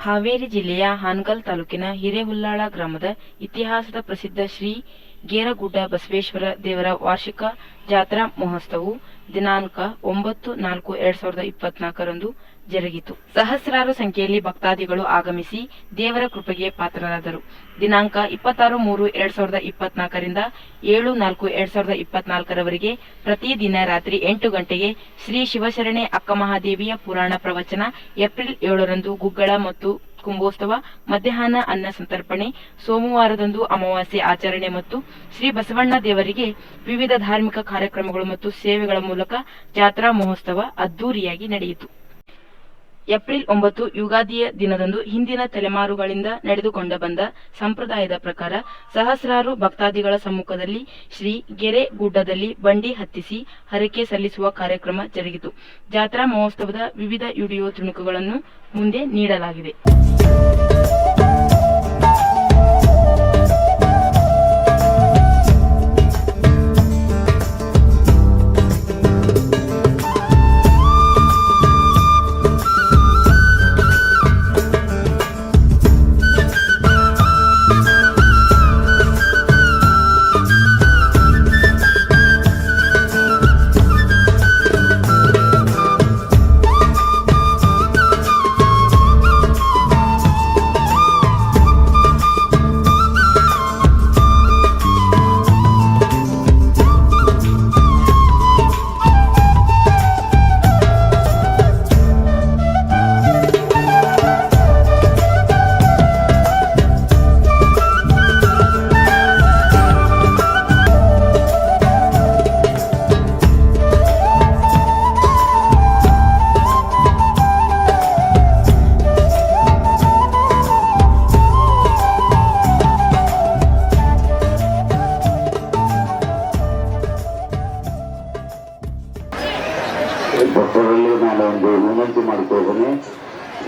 ಹಾವೇರಿ ಜಿಲ್ಲೆಯ ಹಾನಗಲ್ ತಾಲೂಕಿನ ಹಿರೇಹುಲ್ಲಾಳ ಗ್ರಾಮದ ಇತಿಹಾಸದ ಪ್ರಸಿದ್ಧ ಶ್ರೀ ಗೇರಗುಡ್ಡ ಬಸವೇಶ್ವರ ದೇವರ ವಾರ್ಷಿಕ ಜಾತ್ರಾ ಮಹೋತ್ಸವವು ದಿನಾಂಕ ಒಂಬತ್ತು ನಾಲ್ಕು ಎರಡ್ ಸಾವಿರದ ಇಪ್ಪತ್ನಾಲ್ಕರಂದು ಜರುಗಿತು. ಸಹಸ್ರಾರು ಸಂಖ್ಯೆಯಲ್ಲಿ ಭಕ್ತಾದಿಗಳು ಆಗಮಿಸಿ ದೇವರ ಕೃಪೆಗೆ ಪಾತ್ರರಾದರು. ದಿನಾಂಕ ಇಪ್ಪತ್ತಾರು ಮೂರು ಎರಡ್ ಸಾವಿರದ ಇಪ್ಪತ್ನಾಲ್ಕರಿಂದ ಏಳು ನಾಲ್ಕು ಎರಡ್ ಸಾವಿರದ ಇಪ್ಪತ್ನಾಲ್ಕರವರೆಗೆ ಪ್ರತಿದಿನ ರಾತ್ರಿ ಎಂಟು ಗಂಟೆಗೆ ಶ್ರೀ ಶಿವಶರಣೆ ಅಕ್ಕಮಹಾದೇವಿಯ ಪುರಾಣ ಪ್ರವಚನ ಏಪ್ರಿಲ್ ಏಳರಂದು ಗುಗ್ಗಳ ಮತ್ತು ಕುಂಭೋತ್ಸವ, ಮಧ್ಯಾಹ್ನ ಅನ್ನ ಸಂತರ್ಪಣೆ, ಸೋಮವಾರದಂದು ಅಮಾವಾಸ್ಯೆ ಆಚರಣೆ ಮತ್ತು ಶ್ರೀ ಬಸವಣ್ಣ ದೇವರಿಗೆ ವಿವಿಧ ಧಾರ್ಮಿಕ ಕಾರ್ಯಕ್ರಮಗಳು ಮತ್ತು ಸೇವೆಗಳ ಮೂಲಕ ಜಾತ್ರಾ ಮಹೋತ್ಸವ ಅದ್ದೂರಿಯಾಗಿ ನಡೆಯಿತು. ಏಪ್ರಿಲ್ ಒಂಬತ್ತು ಯುಗಾದಿಯ ದಿನದಂದು ಹಿಂದಿನ ತಲೆಮಾರುಗಳಿಂದ ನಡೆದುಕೊಂಡ ಬಂದ ಸಂಪ್ರದಾಯದ ಪ್ರಕಾರ ಸಹಸ್ರಾರು ಭಕ್ತಾದಿಗಳ ಸಮ್ಮುಖದಲ್ಲಿ ಶ್ರೀ ಗೆರೆ ಗುಡ್ಡದಲ್ಲಿ ಬಂಡಿ ಹತ್ತಿಸಿ ಹರಕೆ ಸಲ್ಲಿಸುವ ಕಾರ್ಯಕ್ರಮ ಜರುಗಿತು. ಜಾತ್ರಾ ಮಹೋತ್ಸವದ ವಿವಿಧ ವಿಡಿಯೋ ತುಣುಕುಗಳನ್ನು ಮುಂದೆ ನೀಡಲಾಗಿದೆ.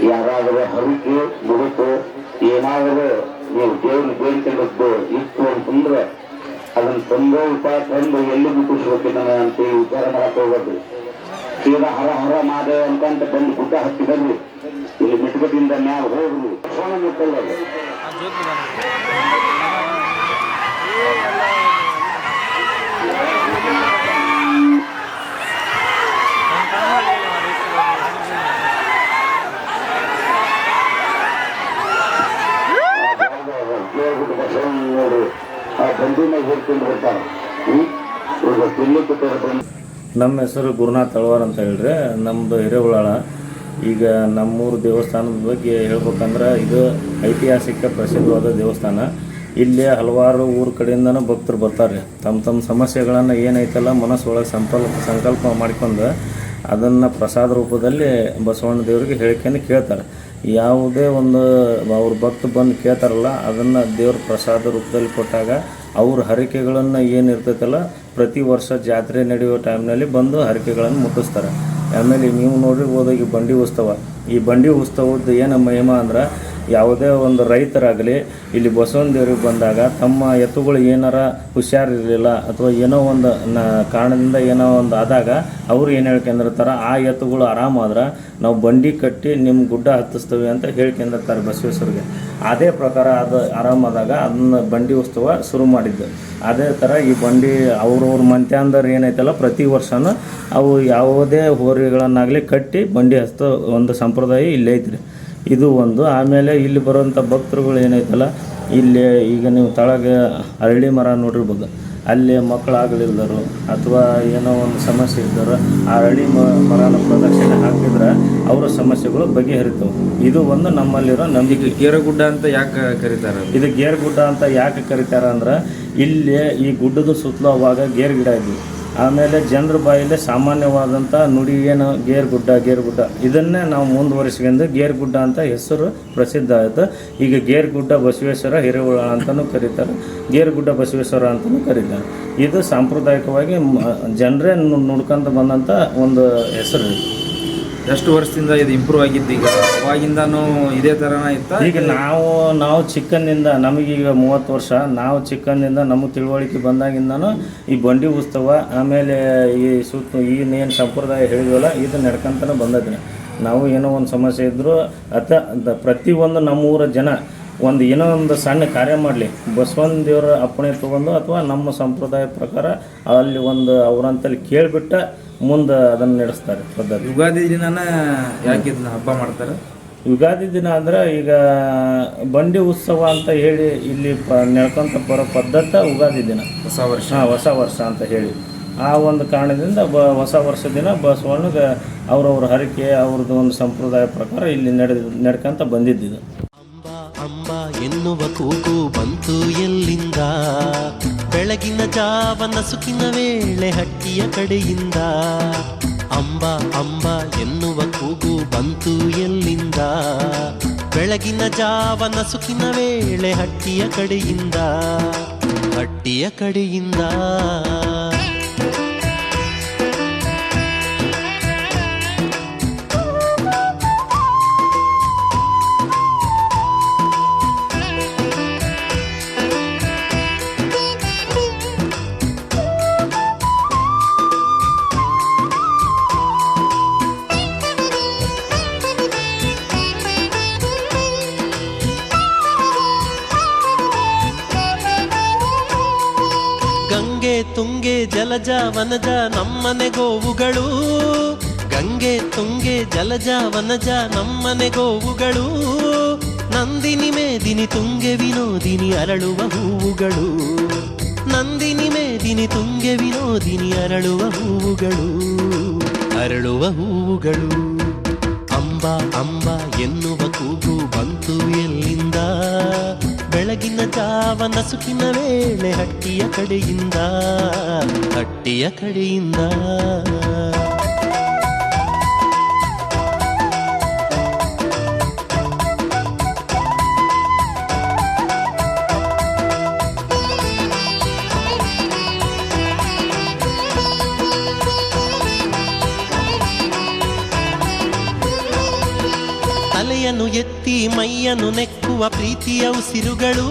ಯಾರಾದರೂ ಹರಿಕೆ ಮುಡುಕು ಏನಾದರೂ ನೀವು ದೇವ್ರನ್ನ ಬೇಡಿಕೊಂಡದ್ದು ಇತ್ತು ಅಂತಂದ್ರೆ ಅದನ್ನ ಉಪಾಯ ತಂದು ಎಲ್ಲಿ ನಾನು ಅಂತ ಈ ವಿಚಾರ ಮಾಡಕ್ ಹೋಗೋದು. ಸೀದಾ ಹರ ಹರ ಮಾದೆ ಅಂತ ಬಂದು ಗುಡ್ಡ ಹತ್ತಿ ಇಲ್ಲಿ ಮೆಟ್ಗಟ್ಟಿಂದ ಮ್ಯಾಲ ಹೋದ್ರು. ಸೋಣ ಮುಟ್ಟಲ್ಲ ಅದು. ದೇವ್ರಿಗೆ ಬಸವಣ್ಣ ನೋಡಿ ಆ ಬಂದಿನ ಹೇಳ್ಕೊಂಡು ಬರ್ತಾರೆ ಹ್ಮ್ ಇವಾಗ ತಿನ್ಲಿಕ್ಕೆ ಬಂದು ನಮ್ಮ ಹೆಸರು ಗುರುನಾಥ್ ತಳವಾರ್ ಅಂತ ಹೇಳ್ರಿ. ನಮ್ಮದು ಹಿರೇಹುಳಾಳ. ಈಗ ನಮ್ಮೂರು ದೇವಸ್ಥಾನದ ಬಗ್ಗೆ ಹೇಳ್ಬೇಕಂದ್ರೆ ಇದು ಐತಿಹಾಸಿಕ ಪ್ರಸಿದ್ಧವಾದ ದೇವಸ್ಥಾನ. ಇಲ್ಲಿ ಹಲವಾರು ಊರ ಕಡೆಯಿಂದನೂ ಭಕ್ತರು ಬರ್ತಾರೆ ತಮ್ಮ ತಮ್ಮ ಸಮಸ್ಯೆಗಳನ್ನು ಏನೈತಲ್ಲ ಮನಸ್ಸೊಳಗೆ ಸಂಕಲ್ಪ ಸಂಕಲ್ಪ ಮಾಡ್ಕೊಂಡು ಅದನ್ನು ಪ್ರಸಾದ ರೂಪದಲ್ಲಿ ಬಸವಣ್ಣ ದೇವರಿಗೆ ಹೇಳಿಕೆಯನ್ನು ಕೇಳ್ತಾರೆ. ಯಾವುದೇ ಒಂದು ಅವ್ರ ಭಕ್ತ ಬಂದು ಕೇಳ್ತಾರಲ್ಲ ಅದನ್ನು ದೇವ್ರ ಪ್ರಸಾದ ರೂಪದಲ್ಲಿ ಕೊಟ್ಟಾಗ ಅವ್ರ ಹರಕೆಗಳನ್ನು ಏನಿರ್ತೈತಲ್ಲ, ಪ್ರತಿ ವರ್ಷ ಜಾತ್ರೆ ನಡೆಯೋ ಟೈಮ್ನಲ್ಲಿ ಬಂದು ಹರಕೆಗಳನ್ನು ಮುಟ್ಟಿಸ್ತಾರೆ. ಆಮೇಲೆ ನೀವು ನೋಡಿರ್ಬೋದು ಈ ಬಂಡಿ ಉತ್ಸವ. ಈ ಬಂಡಿ ಉತ್ಸವದ ಏನು ಮಹಿಮಾ ಅಂದ್ರೆ ಯಾವುದೇ ಒಂದು ರೈತರಾಗಲಿ, ಇಲ್ಲಿ ಬಸವನ ದೇವ್ರಿಗೆ ಬಂದಾಗ ತಮ್ಮ ಎತ್ತುಗಳು ಏನಾರ ಹುಷಾರಿರಲಿಲ್ಲ ಅಥವಾ ಏನೋ ಒಂದು ಕಾರಣದಿಂದ ಏನೋ ಒಂದು ಆದಾಗ ಅವರು ಏನು ಹೇಳ್ಕೊಂಡಿರ್ತಾರೆ, ಆ ಎತ್ತುಗಳು ಆರಾಮಾದ್ರೆ ನಾವು ಬಂಡಿ ಕಟ್ಟಿ ನಿಮ್ಮ ಗುಡ್ಡ ಹತ್ತಿಸ್ತೇವೆ ಅಂತ ಹೇಳ್ಕೊಂಡಿರ್ತಾರೆ ಬಸವೇಶ್ವರಿಗೆ. ಅದೇ ಪ್ರಕಾರ ಅದು ಆರಾಮಾದಾಗ ಅದನ್ನ ಬಂಡಿ ಉತ್ಸವ ಶುರು ಮಾಡಿದ್ದು. ಅದೇ ಥರ ಈ ಬಂಡಿ ಅವ್ರವ್ರ ಮಂತ್ಯಾಂದರ್ ಏನೈತಲ್ಲ, ಪ್ರತಿ ವರ್ಷನೂ ಅವು ಯಾವುದೇ ಹೋರಿಗಳನ್ನಾಗಲಿ ಕಟ್ಟಿ ಬಂಡಿ ಹಸ್ತ ಒಂದು ಸಂಪ್ರದಾಯ ಇಲ್ಲೇ ಐತ್ರಿ. ಇದು ಒಂದು. ಆಮೇಲೆ ಇಲ್ಲಿ ಬರುವಂಥ ಭಕ್ತರುಗಳು ಏನೈತಲ್ಲ, ಇಲ್ಲಿ ಈಗ ನೀವು ತಳಗೆ ಅರಳಿ ಮರ ನೋಡಿರ್ಬೋದು. ಅಲ್ಲಿ ಮಕ್ಕಳಾಗಲಿಲ್ದರು ಅಥವಾ ಏನೋ ಒಂದು ಸಮಸ್ಯೆ ಇದ್ದರು, ಆ ಅರಳಿ ಮರನ ಪ್ರದಕ್ಷಿಣೆ ಹಾಕಿದ್ರೆ ಅವರ ಸಮಸ್ಯೆಗಳು ಬಗೆಹರಿತವೆ. ಇದು ಒಂದು ನಮ್ಮಲ್ಲಿರೋ ನಂಬಿಕೆ. ಗೇರುಗುಡ್ಡ ಅಂತ ಯಾಕೆ ಕರೀತಾರೆ? ಇದು ಗೇರುಗುಡ್ಡ ಅಂತ ಯಾಕೆ ಕರೀತಾರೆ ಅಂದ್ರೆ, ಇಲ್ಲಿ ಈ ಗುಡ್ಡದ ಸುತ್ತಲೂ ಅವಾಗ ಗೇರ್ ಗಿಡ ಇದ್ವು. ಆಮೇಲೆ ಜನರ ಬಾಯಲ್ಲಿ ಸಾಮಾನ್ಯವಾದಂಥ ನುಡಿ ಏನು ಗೇರ್ ಗುಡ್ಡ ಗೇರ್ ಗುಡ್ಡ. ಇದನ್ನೇ ನಾವು ಮುಂದುವರಿಸ್ಕೊಂಡು ಗೇರ್ ಗುಡ್ಡ ಅಂತ ಹೆಸರು ಪ್ರಸಿದ್ಧ ಆಯಿತು. ಈಗ ಗೇರ್ ಗುಡ್ಡ ಬಸವೇಶ್ವರ ಹಿರೇಹುಳ ಅಂತಲೂ ಕರೀತಾರೆ. ಗೇರ್ ಗುಡ್ಡ ಬಸವೇಶ್ವರ ಅಂತಲೂ ಕರೀತಾರೆ. ಇದು ಸಾಂಪ್ರದಾಯಿಕವಾಗಿ ಜನರೇ ನುಡ್ಕೊಂತ ಬಂದಂಥ ಒಂದು ಹೆಸರು. ಎಷ್ಟು ವರ್ಷದಿಂದ ಇದು ಇಂಪ್ರೂವ್ ಆಗಿದ್ದು ಈಗ? ಅವಾಗಿಂದನೂ ಇದೇ ಥರನ ಇತ್ತ? ಈಗ ನಾವು ನಾವು ಚಿಕ್ಕಂದಿಂದ ನಮಗೀಗ ಮೂವತ್ತು ವರ್ಷ, ನಾವು ಚಿಕ್ಕಂದಿಂದ ನಮಗೆ ತಿಳುವಳಿಕೆ ಬಂದಾಗಿಂದನೂ ಈ ಬಂಡಿ ಉತ್ಸವ, ಆಮೇಲೆ ಈ ಸುತ್ತ ಏನು ಸಂಪ್ರದಾಯ ಹೇಳಿದ್ವಲ್ಲ, ಇದು ನಡ್ಕೊಂತನೇ ಬಂದದ್ರಿ ನಾವು ಏನೋ ಒಂದು ಸಮಸ್ಯೆ ಇದ್ದರೂ ಅಥ ಪ್ರತಿಯೊಂದು ನಮ್ಮೂರ ಜನ ಒಂದು ಏನೋ ಒಂದು ಸಣ್ಣ ಕಾರ್ಯ ಮಾಡಲಿ. ಬಸವನ ದೇವರ ಅಪ್ಪಣೆ ತೊಗೊಂಡು ಅಥವಾ ನಮ್ಮ ಸಂಪ್ರದಾಯ ಪ್ರಕಾರ ಅಲ್ಲಿ ಒಂದು ಅವರಂತಲ್ಲಿ ಕೇಳಿಬಿಟ್ಟು ಮುಂದೆ ಅದನ್ನು ನಡೆಸ್ತಾರೆ ಪದ್ಧತಿ. ಯುಗಾದಿ ದಿನನ ಯಾಕೆ ಇದನ್ನ ಹಬ್ಬ ಮಾಡ್ತಾರೆ? ಯುಗಾದಿ ದಿನ ಅಂದ್ರೆ ಈಗ ಬಂಡಿ ಉತ್ಸವ ಅಂತ ಹೇಳಿ ಇಲ್ಲಿ ಪ ನಡ್ಕೊಂತ ಬರೋ ಪದ್ಧತಿ ಯುಗಾದಿ ದಿನ. ಹೊಸ ವರ್ಷ. ಹಾಂ ಹೊಸ ವರ್ಷ ಅಂತ ಹೇಳಿ. ಆ ಒಂದು ಕಾರಣದಿಂದ ಬ ಹೊಸ ವರ್ಷ ದಿನ ಬಸವಣ್ಣಗೆ ಅವ್ರವ್ರ ಹರಕೆ ಅವ್ರದ್ದು ಒಂದು ಸಂಪ್ರದಾಯ ಪ್ರಕಾರ ಇಲ್ಲಿ ನಡೆದು ನಡ್ಕೊಂತ ಬಂದಿದ್ದಿದ್ದು ಎನ್ನುವ ಕೂಗು ಬಂತು ಎಲ್ಲಿಂದ? ಬೆಳಗಿನ ಜಾವನ ಸುಖಿನ ವೇಳೆ ಹಟ್ಟಿಯ ಕಡೆಯಿಂದ. ಅಂಬ ಅಂಬ ಎನ್ನುವ ಕೂಗು ಬಂತು ಎಲ್ಲಿಂದ? ಬೆಳಗಿನ ಜಾವನ ಸುಖಿನ ವೇಳೆ ಹಟ್ಟಿಯ ಕಡೆಯಿಂದ. ಹಟ್ಟಿಯ ಕಡೆಯಿಂದ. ಗಂಗೆ ತುಂಗೆ ಜಲಜ ವನಜ ನಮ್ಮನೆ ಗೋವುಗಳು. ಗಂಗೆ ತುಂಗೆ ಜಲಜ ವನಜ ನಮ್ಮನೆ ಗೋವುಗಳು. ನಂದಿನಿ ಮೇದಿನಿ ತುಂಗೆ ವಿನೋದಿನಿ ಅರಳುವ ಹೂವುಗಳು. ನಂದಿನಿ ಮೇದಿನಿ ತುಂಗೆ ವಿನೋದಿನಿ ಅರಳುವ ಹೂವುಗಳು. ಅರಳುವ ಹೂವುಗಳು. ಜಾವನ ನಸುಕಿನ ವೇಳೆ ಹಟ್ಟಿಯ ಕಡೆಯಿಂದ ಹಟ್ಟಿಯ ಕಡೆಯಿಂದ. ಎತ್ತಿ ಮೈಯನ್ನು ನೆಕ್ಕುವ ಪ್ರೀತಿಯ ಉಸಿರುಗಳು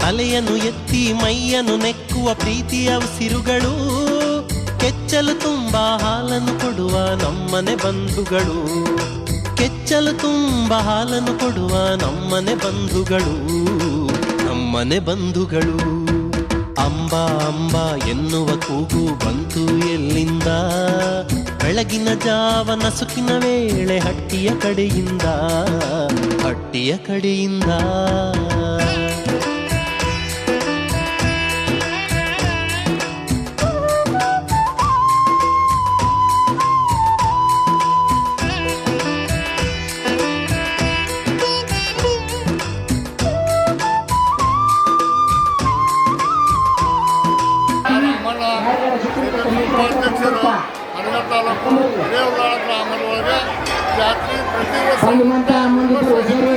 ತಲೆಯನ್ನು ಎತ್ತಿ ಮೈಯನ್ನು ನೆಕ್ಕುವ ಪ್ರೀತಿಯ ಉಸಿರುಗಳು, ಕೆಚ್ಚಲು ತುಂಬಾ ಹಾಲನ್ನು ಕೊಡುವ ನಮ್ಮನೆ ಬಂಧುಗಳು. ಕೆಚ್ಚಲು ತುಂಬಾ ಹಾಲನ್ನು ಕೊಡುವ ನಮ್ಮನೆ ಬಂಧುಗಳು ನಮ್ಮನೆ ಬಂಧುಗಳು. ಅಂಬಾ ಅಂಬಾ ಎನ್ನುವ ಕೂಗು ಬಂತು ಎಲ್ಲಿಂದ? ಬೆಳಗಿನ ಜಾವನ ನಸುಕಿನ ವೇಳೆ ಹಟ್ಟಿಯ ಕಡೆಯಿಂದ ಹಟ್ಟಿಯ ಕಡೆಯಿಂದ. ಕೊಡ್ತಾರೆ.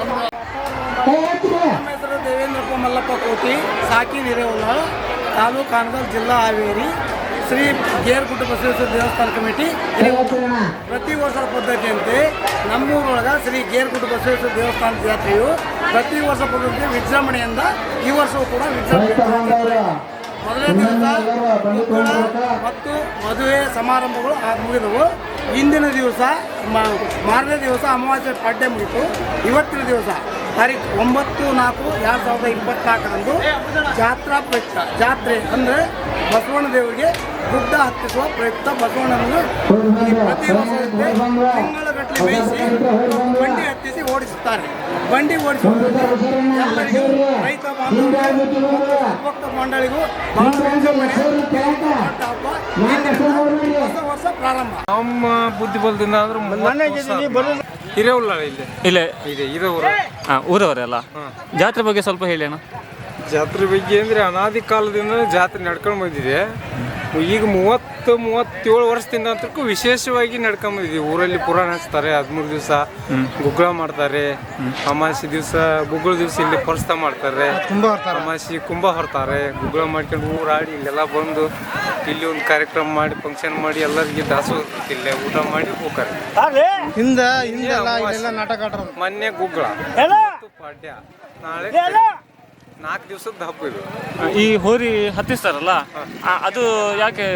ನಮ್ಮ ಏ, ಎತ್ತಿರಿ. ನಮ್ಮ ಹೆಸರು ದೇವೇಂದ್ರಪ್ಪ ಮಲ್ಲಪ್ಪ ಕೋಟಿ ಸಾಕಿ ಹಿರೇವುಲ ತಾಲೂಕು ಕಾನಗಲ್ ಜಿಲ್ಲಾ ಹಾವೇರಿ. ಶ್ರೀ ಗೇರ್ಗುಡ್ಡ ಬಸವೇಶ್ವರ ದೇವಸ್ಥಾನ ಕಮಿಟಿ. ಪ್ರತಿ ವರ್ಷದ ಪದ್ಧತಿಯಂತೆ ನಮ್ಮೂರೊಳಗ ಶ್ರೀ ಗೇರ್ಗುಡ್ಡ ಬಸವೇಶ್ವರ ದೇವಸ್ಥಾನ ಜಾತ್ರೆಯು ಪ್ರತಿ ವರ್ಷ ಪದ್ಧತಿ ವಿಜೃಂಭಣೆಯಿಂದ ಈ ವರ್ಷವೂ ಕೂಡ ವಿಜೃಂಭಣೆ ಮೊದಲನೇ ದಿವಸ ಮತ್ತು ಮದುವೆ ಸಮಾರಂಭಗಳು ಮುಗಿದವು. ಇಂದಿನ ದಿವಸ ಮಾರನೇ ದಿವಸ ಅಮಾವಾಸ್ಯೆ ಪಾಡ್ಯ ಮುಗಿತು. ಇವತ್ತಿನ ದಿವಸ ತಾರೀಕು ಒಂಬತ್ತು ನಾಲ್ಕು ಎರಡು ಸಾವಿರದ ಇಪ್ಪತ್ನಾಲ್ಕರಂದು ಜಾತ್ರಾ ಪ್ರಯುಕ್ತ. ಜಾತ್ರೆ ಅಂದರೆ ಬಸವಣ್ಣ ದೇವರಿಗೆ ಗುಡ್ಡ ಹತ್ತಿಸುವ ಪ್ರಯುಕ್ತ ಬಸವಣ್ಣನನ್ನು ಪ್ರತಿ ವರ್ಷದಂತೆ ತಿಂಗಳಗಟ್ಟಲೆ ಬೇಯಿಸಿ ಬಂಡಿ ಹತ್ತಿಸಿ ಓಡಿಸುತ್ತಾರೆ. ಬಂಡಿ ಓಡಿಸುವುದರಿಂದ ಎಲ್ಲರಿಗೂ ರೈತ ಬಾಂಧವರಿಗೂ ಮತ್ತು ಭಕ್ತ ಮಂಡಳಿಗೂ ಬಹಳ ಬುದ್ಧಿ ಬಲದಿಂದ ಹಬ್ಬ. ಇಂದಿನಿಂದ ಹೊಸ ವರ್ಷ ಪ್ರಾರಂಭ. ನಮ್ಮ ಬುದ್ಧಿಬಲದಿಂದ ಅಂದ್ರೆ ಹಿರೇವುಲ್ಲ ಇಲ್ಲಿ ಇಲ್ಲೇ ಇದೆ. ಇದೇ ಊರು ಹಾಂ ಊರವರೆಲ್ಲ ಜಾತ್ರೆ ಬಗ್ಗೆ ಸ್ವಲ್ಪ ಹೇಳಿ ಅಣ್ಣ. ಜಾತ್ರೆ ಬಗ್ಗೆ ಅಂದರೆ ಅನಾದಿ ಕಾಲದಿಂದ ಜಾತ್ರೆ ನಡ್ಕೊಂಡು ಬಂದಿದೆ. ಈಗ ಮೂವತ್ತು ಮೂವತ್ತೇಳು ವರ್ಷದಿಂದ ಅಂತಕ್ಕೂ ವಿಶೇಷವಾಗಿ ನಡ್ಕೊಂಡ್ ಬಂದಿದ್ದೀವಿ ಊರಲ್ಲಿ ಪುರಾಣ ಹಚ್ತಾರೆ ಹದಿಮೂರು ದಿವಸ ಗುಗ್ಗಳ ಮಾಡ್ತಾರೆ. ಅಮಾಸಿ ದಿವಸ ಗುಗ್ಗಳ ದಿವಸ ಇಲ್ಲಿ ಪರ್ಸ್ತ ಮಾಡ್ತಾರೆ. ಅಮಾಸಿ ಕುಂಭ ಹೊರತಾರೆ. ಗುಗ್ಗಳ ಮಾಡ್ಕೊಂಡು ಊರಾಡಿ ಇಲ್ಲೆಲ್ಲ ಬಂದು ಇಲ್ಲಿ ಒಂದು ಕಾರ್ಯಕ್ರಮ ಮಾಡಿ ಫಂಕ್ಷನ್ ಮಾಡಿ ಎಲ್ಲರಿಗೆ ದಾಸೋಹ ಇಲ್ಲೇ ಊಟ ಮಾಡಿ ಹೋಗ್ತಾರೆ. ಹಿಂದ ಮೊನ್ನೆ ಗುಗ್ಗಳ. ಪಾಡ್ಯ. ನಾಳೆ ನಾಲ್ಕು ದಿವಸದ ಹಬ್ಬ ಇದು. ಈ ಹೋರಿ ಹತ್ತಿಸ್ತಾರಲ್ಲ ಆ, ಅದು ಯಾಕೆ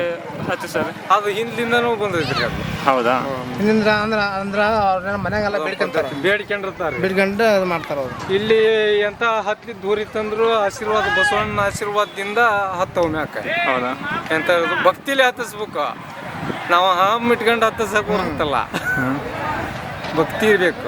ಹತ್ತಿಸ್ತಾರೆ? ಅದು ಹಿಂದಿಂದನೂ ಬಂದೈತ್ರಿ ಅದು. ಹೌದಾ? ಹಿಂದಿಂದ ಅಂದ್ರೆ ಅಂದ್ರೆ ಅವ್ರ ಮನೆಗೆಲ್ಲ ಬೇಡ್ಕೊಂತಾರೆ. ಬೇಡ್ಕೊಂಡಿರ್ತಾರೆ. ಬೇಡ್ಕೊಂಡು ಅದು ಮಾಡ್ತಾರೆ ಅವ್ರು. ಇಲ್ಲಿ ಎಂತ ಹತ್ತಿ ದೂರ ಇತ್ತಂದ್ರು ಆಶೀರ್ವಾದ ಬಸವಣ್ಣನ ಆಶೀರ್ವಾದದಿಂದ ಹತ್ತವ್ ಮ್ಯಾಕ. ಹೌದಾ? ಎಂತ ಭಕ್ತಿಲಿ ಹತ್ತಿಸ್ಬೇಕು. ನಾವು ಹಾಮ್ ಇಟ್ಕೊಂಡು ಹತ್ತಿಸಕ್ ಅಂತಲ್ಲ ಭಕ್ತಿ ಇರ್ಬೇಕು.